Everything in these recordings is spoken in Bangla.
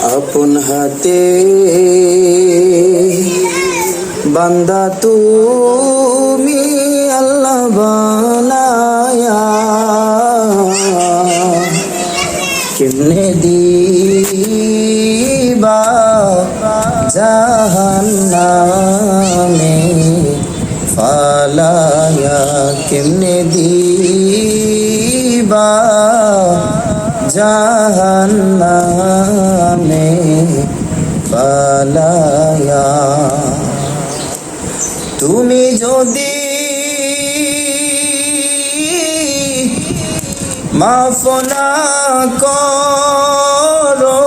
আপন হাতে বান্দা তুমি আল্লাহ বানায়া। কেমনে দিবা জাহান্নামে ফালায়া? কেমনে দিবা জাহান্নামে ফালায়া তুমি যদি মাফ না করো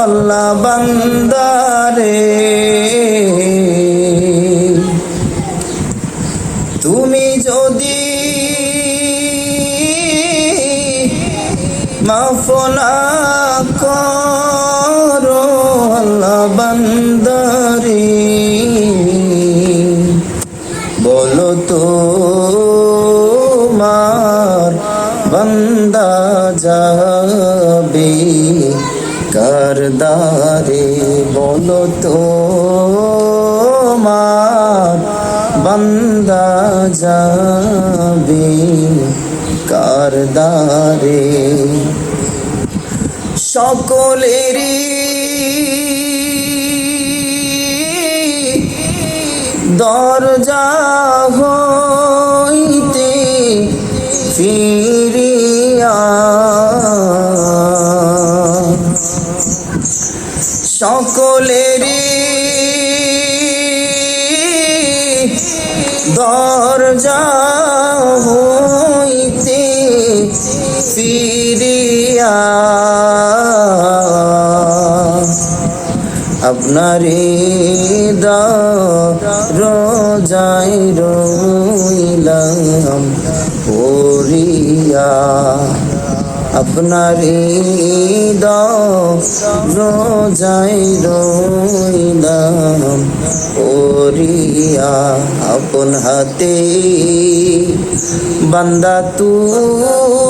আল্লাহ বান্দারে মাফ না করো আল্লাহ বান্দারে। বলো তো, মার বন্দা যাবে করদারে বলো তো, মার বন্দা যাবে কারদারে সকলেরই দরজা হইতে ফিরিয়া সকলেরই দরজা আপনারে রোজাই রইলাম পড়িয়া আপনারে রোজাই রইলাম পড়িয়া আপন হাতে বান্দা তুমি